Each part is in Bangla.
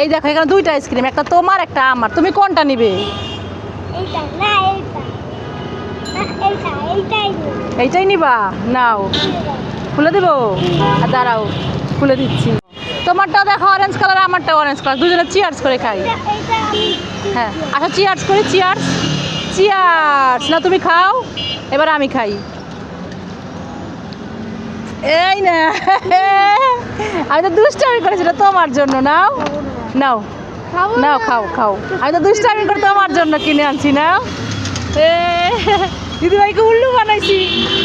এই দেখো এখানে দুইটা আইসক্রিম একটা তোমার একটা আমার। তুমি কোনটা নিবে? এইটাই নিবা। নাও। খুলে দেবো? আর দাঁড়াও খুলে দিচ্ছি। তোমারটা দেখো অরেঞ্জ কালার আমারটা অরেঞ্জ কালার দুজনে চিয়ার্স করে খাই। হ্যাঁ আচ্ছা চিয়ার্স করি চিয়ার্স চিয়ার্স না তুমি খাও এবার আমি খাই। এই না আমি তো দুষ্টামি করেছি তোমার জন্য নাও। নাও। নাও খাও খাও। আমি তো দুষ্টামি করে তোমার জন্য কিনে আনছি এ দিদিভাইকে উল্লু বানাইছি।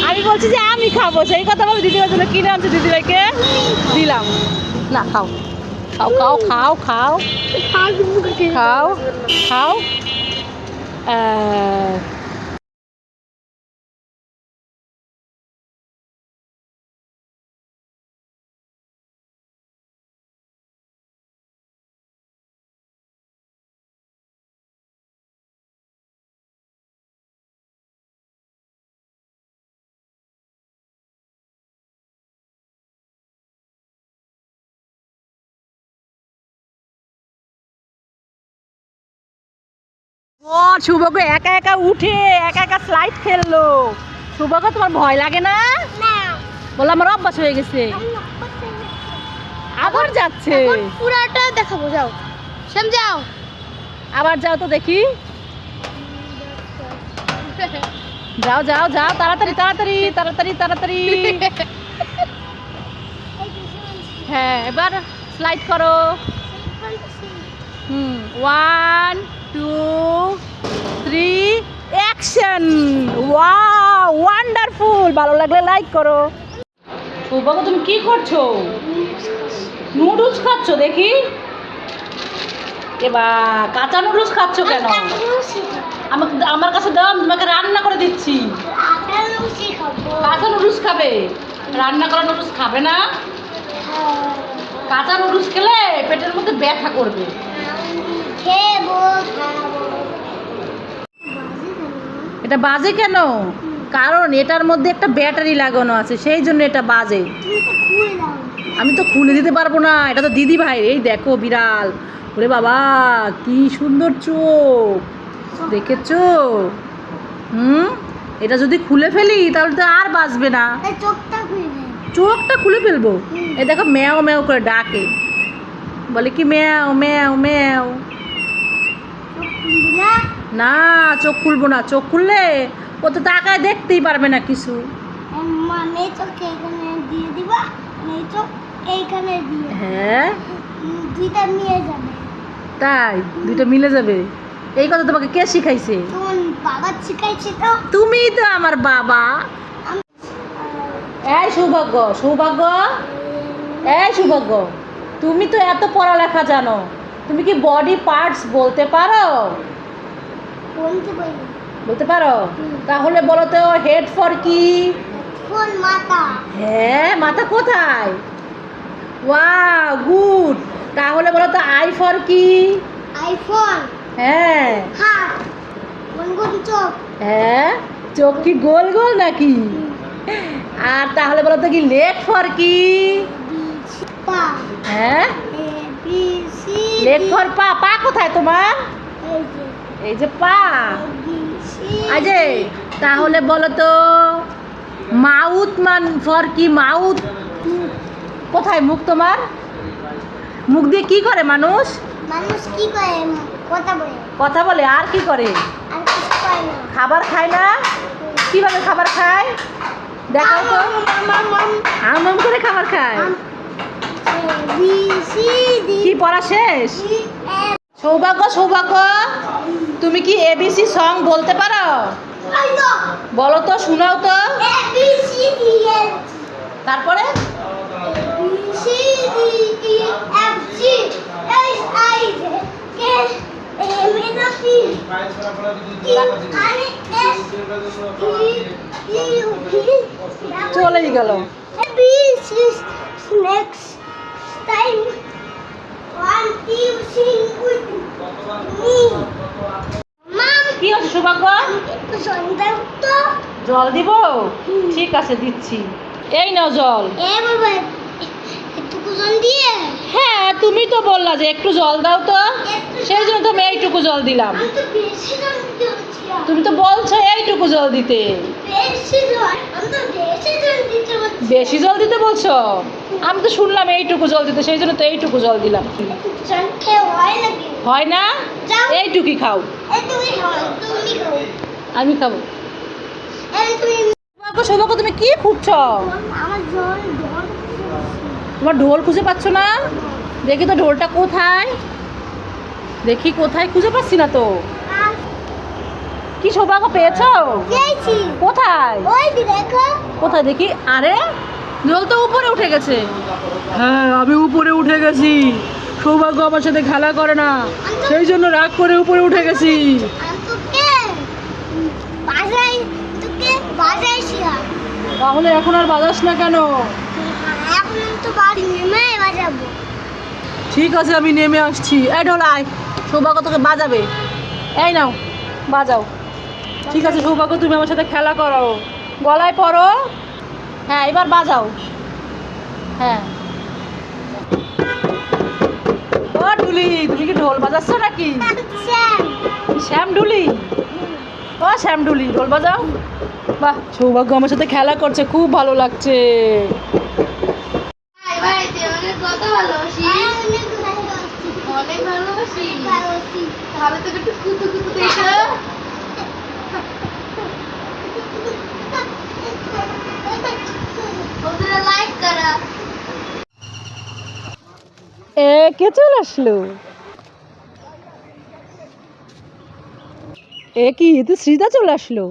আমি বলছি যে আমি খাব সেই কথা বলে দিদিভাইয়ের জন্য কিনে আনছি দিদিভাইকে। দিলাম। না খাও। খাও খাও খাও খাও। খাও খাও। খাও ও শুভকে একা একা উঠে একা একা স্লাইড খেললো। শুভকে তোমার ভয় লাগে না? না। বলে আমার অভ্যাস হয়ে গেছে। আবার যাচ্ছে। পুরাটা দেখাবো যাও। শ্যাম যাও। আবার যাও তো দেখি। যাও যাও যাও তাড়াতাড়ি তাড়াতাড়ি তাড়াতাড়ি তাড়াতাড়ি। হ্যাঁ এবার স্লাইড করো। হুম one two action. Wow wonderful. ভালো লাগলে লাইক করো। ও বাবা তুমি কি করছ? নুডলস খাচ্ছো দেখি। এবার কাঁচা নুডলস খাচ্ছো কেন? আমাকে আমার কাছে দাও আমি তোমাকে রান্না করে দিচ্ছি। কাঁচা নুডলস খাবে। রান্না করা নুডলস খাবে না? কাঁচা নুডলস খেলে পেটের মধ্যে ব্যথা করবে। খাব এটা বাজে কেন? কারণ এটার মধ্যে একটা ব্যাটারি লাগানো আছে সেই জন্য এটা বাজে। আমি তো খুলে দিতে পারব না এটা তো দিদি ভাই এই দেখো বিড়াল। ওরে বাবা কি সুন্দর চোখ। দেখেছ? হুম? এটা যদি খুলে ফেলি তাহলে তো আর বাজবে না। চোখটা খুলে ফেলব? এই দেখো ম্যাও ম্যাও করে ডাকে। বলে কি ম্যাও ম্যাও ম্যাও? না চোখ খুলবো না। চোখ খুললে ও তো তাকায় দেখতেই পারবে না কিছু। মানে চোখ এইখানে দিয়ে দিবা? এই চোখ এইখানে দিয়ে। হ্যাঁ? দুইটা নিয়ে যাবে। তাই? দুইটা মিলে যাবে? এই কথা তোমাকে কে শিখাইছে? বাবা শিখাইছে তো। তুমি তো আমার বাবা। এই সৌভাগ্য সৌভাগ্য। এই সৌভাগ্য তুমি তো এত পড়ালেখা জানো। তুমি কি বডি পার্টস বলতে পারো? বলতে পারি বলতে পারো? তাহলে বলো তো হেড ফর কি? ফোন মাথা। হ্যাঁ মাথা কোথায়? ওয়াও গুড তাহলে বলো তো আই ফর কি? আইফোন হ্যাঁ। হাত। কোন কোন চোখ। হ্যাঁ চোখ কি গোল গোল নাকি? আর তাহলে বলো তো কি লেগ ফর কি? পা। হ্যাঁ। লেগ ফর পা পা কোথায় তোমার? এই যে পা। আজে তাহলে বলো তো মাউথ মান ফর কি মাউথ? কোথায় মুখ তোমার? মুখ দিয়ে কি করে মানুষ? মানুষ কি করে? কথা বলে। কথা বলে আর কি করে? খাবার খায় না? কীভাবে খাবার খায়? দেখাও তো। আম আম করে খাবার খায়। কি পড়া শেষ? সৌভাগ্য সৌভাগ্য। তুমি কি এবিসি সং বলতে পারো? বলো তো, শোনাও তো। তারপরে? চলেই গেল। কি আছে সৌভাগ্য? জল দিব? ঠিক আছে দিচ্ছি। এই নাও জল। ওজন দিয়ে? হ্যাঁ তুমি তো বললা যে একটু জল দাও তো। সেই জন্য তো আমি এইটুকু জল দিলাম। তুমি তো বলছো এইটুকু জল দিতে। বেশি জল? দিতে বলছো? আমি তো শুনলাম এইটুকু জল দিতে সেই জন্য তো এইটুকু জল দিলাম। হয় না। এইটুকুই খাও। আমি খাব। সৌভাগ্য তুমি কি ফুটছ আমার জল জল তোমার ঢোল খুঁজে পাচ্ছ না? দেখি তো ঢোলটা কোথায়? দেখি কোথায়? খুঁজে পাচ্ছি না তো। কি সৌভাগ্য পেয়েছ? পেয়েছি। কোথায়? কোথায় দেখি? আরে ঢোল তো উপরে উঠে গেছে। হ্যাঁ আমি উপরে উঠে গেছি। সৌভাগ্য আমার সাথে খেলা করে না। সেই জন্য রাগ করে উপরে উঠে গেছি। তাহলে এখন আর বাজাস না কেন? তো বাড়ি নেমে বাজাবো ঠিক আছে আমি নেমে আসছি। এই ঢোল আয় সৌভাগ্য তোকে বাজাবে। এই নাও বাজাও। ঠিক আছে সৌভাগ্য তুমি আমার সাথে খেলা করো। গলায় পরো। হ্যাঁ এবার বাজাও। হ্যাঁ। ও ঢুলি তুমি কি ঢোল বাজাচ্ছ নাকি? শ্যাম ঢুলি? ও শ্যাম ঢুলি ঢোল বাজাও। বাহ সৌভাগ্য আমার সাথে খেলা করছে খুব ভালো লাগছে বাড়িতে অনেক কত ভালোবাসি অনেক ভালোবাসি অনেক ভালোবাসি ভালোবাসি তাহলে তোকে একটু কুতু কুতু দেখো বন্ধুরা লাইক করা এ, কে চলে আসলো? এ কি, তো শ্রীদা চলে আসলো?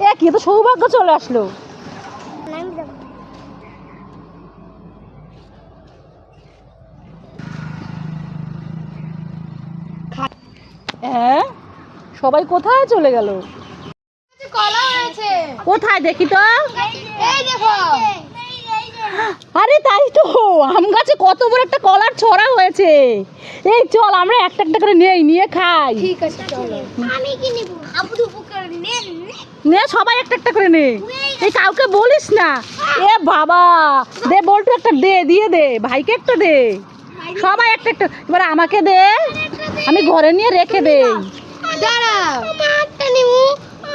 এ কি, তো সৌভাগ্য চলে আসলো? হ্যাঁ? সবাই কোথায় চলে গেল? কোথায় দেখি তো? আরে তাই তো আম গাছে কত বড় একটা কলার ছড়া হয়েছে। এই চল আমরা একটা একটা করে নেই নিয়ে খাই। ঠিক আছে আমি কি নেব? খাব দুপুর করে নে সবাই একটা একটা করে নে। এই কাউকে বলিস না। এ বাবা দে বলটু একটা দে দিয়ে দে ভাইকে একটা দে। সবাই একটা একটা এবার আমাকে দে। আমি ঘরে নিয়ে রেখে দে। দাঁড়া।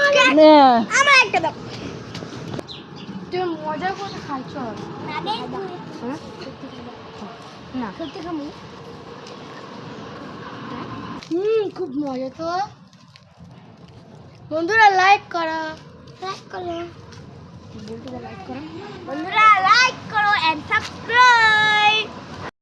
আমার মজা করে খাচ্ছ। না হ্যাঁ? সত্যি খামু হুম খুব মজা তো। বন্ধুরা লাইক করো। লাইক করো। বন্ধুরা লাইক করো। বন্ধুরা লাইক করো